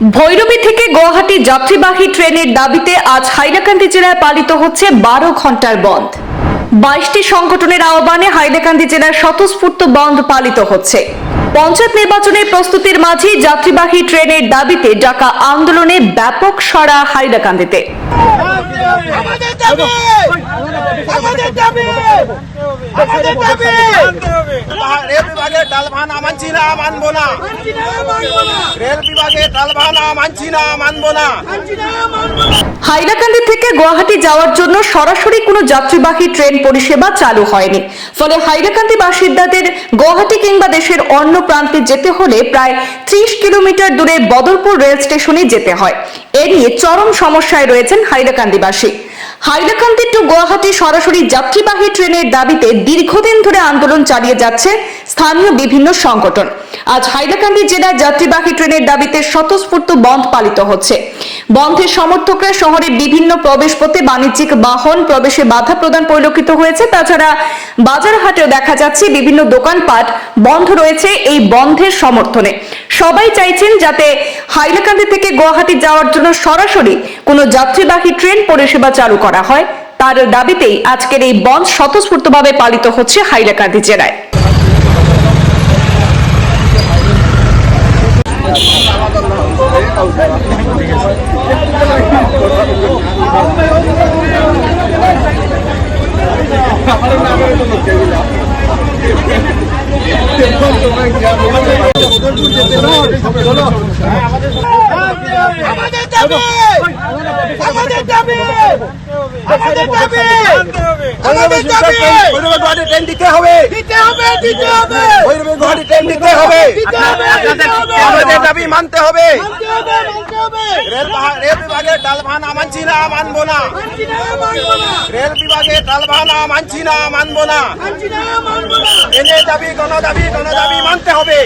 ভৈরবী থেকে গুয়াহাটি যাত্রীবাহী ট্রেনের দাবিতে আজ হাইলাকান্দি জেলায় পালিত হচ্ছে বারো ঘণ্টার বন্ধ। বাইশটি সংগঠনের আহ্বানে হাইলাকান্দি জেলার স্বতঃস্ফূর্ত বন্ধ পালিত হচ্ছে। পঞ্চায়েত নির্বাচনের প্রস্তুতির মাঝেই যাত্রীবাহী ট্রেনের দাবিতে ডাকা আন্দোলনে ব্যাপক সাড়া হাইলাকান্দিতে আমাদের দাবি আমাদের দাবি আমাদের দাবি রেল বিভাগের ডালভানা মানছি না মানবো না। মানছি না মানবো না। রেল না। মানছি না মানবো না। হাইলাকান্দি থেকে গুয়াহাটি যাওয়ার জন্য সরাসরি কোনো যাত্রীবাহী ট্রেন পরিষেবা চালু হয়নি। ফলে হাইলাকান্দি বাসিন্দাদের গুয়াহাটি কিংবা দেশের অন্য প্রান্তে যেতে হলে প্রায় ত্রিশ কিলোমিটার দূরে বদরপুর রেল স্টেশনে যেতে হয়। এ নিয়ে চরম সমস্যায় রয়েছেন হাইলাকান্দিবাসী। হাইলাকান্দি টু গুয়াহাটি সরাসরি যাত্রীবাহী ট্রেনের দাবিতে দীর্ঘদিন ধরে আন্দোলন চালিয়ে যাচ্ছে স্থানীয় বিভিন্ন সংগঠন। আজ হাইলাকান্দি জেলার যাত্রীবাহী ট্রেনের দাবিতে স্বতঃস্ফূর্ত বন্ধ পালিত হচ্ছে। বন্ধের সমর্থকরা শহরের বিভিন্ন প্রবেশ পথে বাণিজ্যিক বাহন প্রবেশে বাধা প্রদান পরিলক্ষিত হয়েছে। তাছাড়া বাজার হাটেও দেখা যাচ্ছে বিভিন্ন দোকানপাট বন্ধ রয়েছে এই বন্ধের সমর্থনে। সবাই চাইছেন যাতে হাইলাকান্দি থেকে গুয়াহাটি যাওয়ার জন্য সরাসরি কোনো যাত্রীবাহী ট্রেন পরিষেবা চালু করা হয়। তার দাবিতেই আজকের এই বন্ধ স্বতঃস্ফূর্তভাবে পালিত হচ্ছে হাইলাকান্দি জেলায়। আমাদের দাবি আমাদের দাবি আমাদের দাবি আমাদের দাবি গুয়াহাটি ট্রেন দিতে হবে। দিতে হবে দিতে হবে ভৈরবে গুয়াহাটি ট্রেন দিতে হবে আমাদের দাবি মানতে হবে। রেল রেল বিভাগের ডালভানা মানছি না মানবো না মানছি না মানবো না। রেল বিভাগের টালবা না মানছি না মানব না। এনে দাবি গণ দাবি গণ দাবি মানতে হবে।